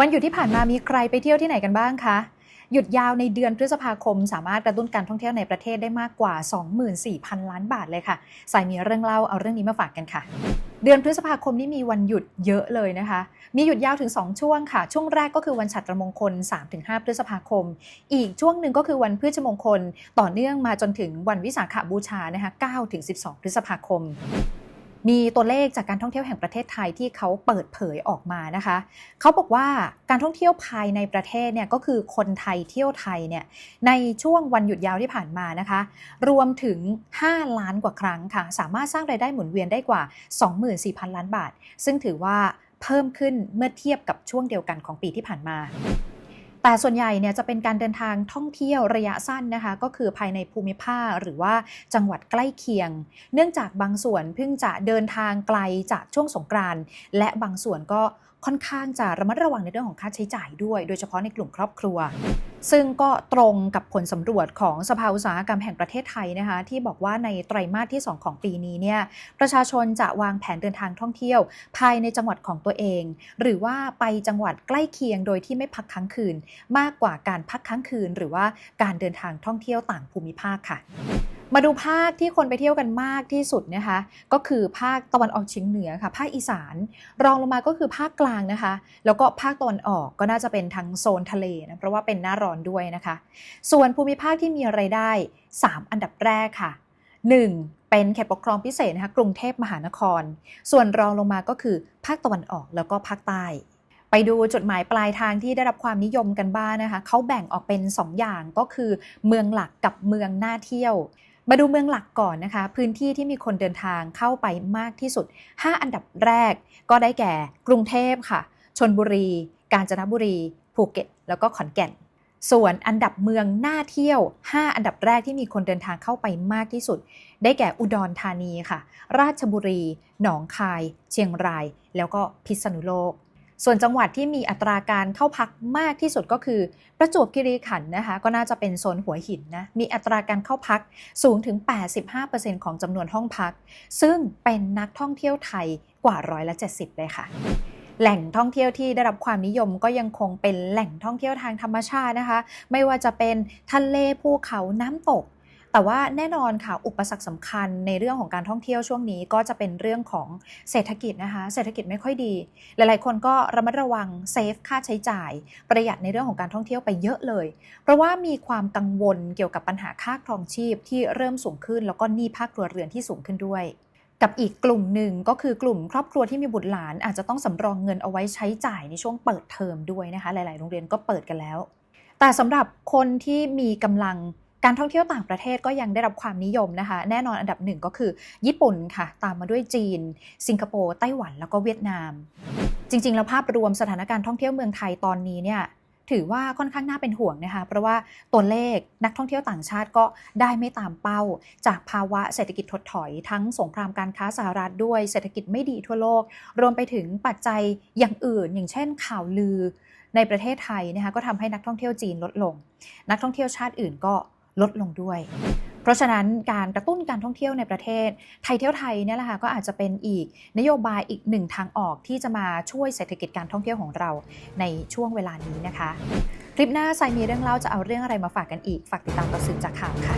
วันหยุดที่ผ่านมามีใครไปเที่ยวที่ไหนกันบ้างคะ หยุดยาวในเดือนพฤษภาคม สามารถกระตุ้นการท่องเที่ยวในประเทศได้มากกว่า 24,000 ล้านบาทเลยค่ะสายมีเรื่องเล่าเอาเรื่องนี้มาฝากกันค่ะ เดือนพฤษภาคมนี่มีวันหยุดเยอะเลยนะคะ มีหยุดยาวถึง 2 ช่วงค่ะ ช่วงแรกก็คือวันฉัตรมงคล 3-5 พฤษภาคม อีกช่วงหนึ่งก็คือวันพฤชมงคล ต่อเนื่องมาจนถึงวันวิสาขบูชานะคะ9-12 พฤษภาคม มีตัวเลขจากการท่องเที่ยวแห่งประเทศไทยที่เขาเปิดเผยออกมานะคะ เขาบอกว่าการท่องเที่ยวภายในประเทศเนี่ยก็คือคนไทยเที่ยวไทยเนี่ยในช่วงวันหยุดยาวที่ผ่านมานะคะ รวมถึง 5 ล้านกว่าครั้งค่ะ สามารถสร้างรายได้หมุนเวียนได้กว่า 24,000 ล้านบาท ซึ่งถือว่าเพิ่มขึ้นเมื่อเทียบกับช่วงเดียวกันของปีที่ผ่านมา แต่ส่วนใหญ่เนี่ยจะเป็นการเดินทางท่องเที่ยวระยะสั้นนะคะ ก็คือภายในภูมิภาคหรือว่าจังหวัดใกล้เคียง เนื่องจากบางส่วนเพิ่งจะเดินทางไกลจากช่วงสงกรานต์และบางส่วนก็ ค่อนข้างจะระมัดระวังในเรื่องของค่าใช้จ่ายด้วย โดยเฉพาะในกลุ่มครอบครัว ซึ่งก็ตรงกับผลสำรวจของสภาอุตสาหกรรมแห่งประเทศไทยนะคะที่บอกว่าในไตรมาสที่ 2 ของปีนี้เนี่ยประชาชนจะวางแผนเดินทางท่องเที่ยว ภายในจังหวัดของตัวเอง หรือว่าไปจังหวัดใกล้เคียงโดยที่ไม่พักค้างคืน มากกว่าการพักค้างคืน หรือว่าการเดินทางท่องเที่ยวต่างภูมิภาคค่ะ มาดูภาคที่คนไปเที่ยวกันมากที่สุดนะคะก็คือภาคตะวันออกเฉียงเหนือค่ะ ภาคอีสาน รองลงมาก็คือภาคกลางนะคะ แล้วก็ภาคตะวันออกก็น่าจะเป็นทางโซนทะเลนะเพราะว่าเป็นหน้าร้อนด้วยนะคะ ส่วนภูมิภาคที่มีไรายได้ 3 อันดับแรกค่ะ 1. เป็นเขตปกครองพิเศษนะคะกรุงเทพมหานคร ส่วนรองลงมาก็คือภาคตะวันออกแล้วก็ภาคใต้ไปดูจดหมายปลายทางที่ได้รับความนิยมกันบ้างนะคะ เขาแบ่งออกเป็น 2 อย่างก็คือเมืองหลักกับเมืองน่าเที่ยว มาดูเมืองหลักก่อนนะคะ พื้นที่ที่มีคนเดินทางเข้าไปมากที่สุด 5 อันดับแรกก็ได้แก่ กรุงเทพค่ะ ชนบุรี กาญจนบุรี ภูเก็ต แล้วก็ขอนแก่น ส่วนอันดับเมืองน่าเที่ยว 5 อันดับแรกที่มีคนเดินทางเข้าไปมากที่สุด ได้แก่อุดรธานีค่ะ ราชบุรี หนองคาย เชียงราย แล้วก็พิษณุโลก ส่วนจังหวัดที่มีอัตราการเข้าพักมากที่สุดก็คือ ประจวบคีรีขันธ์นะคะ ก็น่าจะเป็นโซนหัวหินนะ มีอัตราการเข้าพักสูงถึง 85%ของจำนวนห้องพัก ซึ่งเป็นนักท่องเที่ยวไทยกว่าร้อยละ70 เลยค่ะ แหล่งท่องเที่ยวที่ได้รับความนิยมก็ยังคงเป็นแหล่งท่องเที่ยวทางธรรมชาตินะคะ ไม่ว่าจะเป็นทะเลภูเขาน้ำตก แต่ว่าแน่นอนค่ะ อุปสรรคสำคัญในเรื่องของการท่องเที่ยวช่วงนี้ก็จะเป็นเรื่องของเศรษฐกิจนะคะ เศรษฐกิจไม่ค่อยดี หลายๆ คนก็ระมัดระวังเซฟค่าใช้จ่าย ประหยัดในเรื่องของการท่องเที่ยวไปเยอะเลย เพราะว่ามีความกังวลเกี่ยวกับปัญหาค่าครองชีพที่เริ่มสูงขึ้น แล้วก็หนี้ภาคครัวเรือนที่สูงขึ้นด้วยกับอีกกลุ่มหนึ่งก็คือกลุ่มครอบครัวที่มีบุตรหลาน อาจจะต้องสำรองเงินเอาไว้ใช้จ่ายในช่วงเปิดเทอมด้วยนะคะ หลาย ๆ โรงเรียนก็เปิดกันแล้ว แต่สำหรับคนที่มีกำลัง การท่องเที่ยวต่างประเทศก็ยังได้รับความนิยมนะคะ แน่นอนอันดับหนึ่งก็คือ ญี่ปุ่นค่ะ ตามมาด้วยจีน สิงคโปร์ไต้หวันแล้วก็เวียดนาม จริง ๆ แล้วภาพรวมสถานการณ์ท่องเที่ยวเมืองไทยตอนนี้เนี่ยถือว่าค่อนข้างน่าเป็นห่วงนะคะ เพราะว่าตัวเลขนักท่องเที่ยวต่างชาติก็ได้ไม่ตามเป้า จากภาวะเศรษฐกิจถดถอย ทั้งสงครามการค้าสหรัฐด้วยเศรษฐกิจไม่ดีทั่วโลก รวมไปถึงปัจจัยอย่างอื่น อย่างเช่น ข่าวลือในประเทศไทยนะคะก็ทำให้นักท่องเที่ยวจีนลดลง นักท่องเที่ยวชาติอื่นก็ ลดลงด้วย เพราะฉะนั้นการกระตุ้นการท่องเที่ยวในประเทศ ไทยเที่ยวไทยเนี่ยแหละค่ะก็อาจจะเป็นอีกนโยบายอีกหนึ่งทางออกที่จะมาช่วยเศรษฐกิจการท่องเที่ยวของเราในช่วงเวลานี้นะคะ คลิปหน้าไซมีเรื่องเล่าจะเอาเรื่องอะไรมาฝากกันอีก ฝากติดตามต่อสื่อจากข่าวค่ะ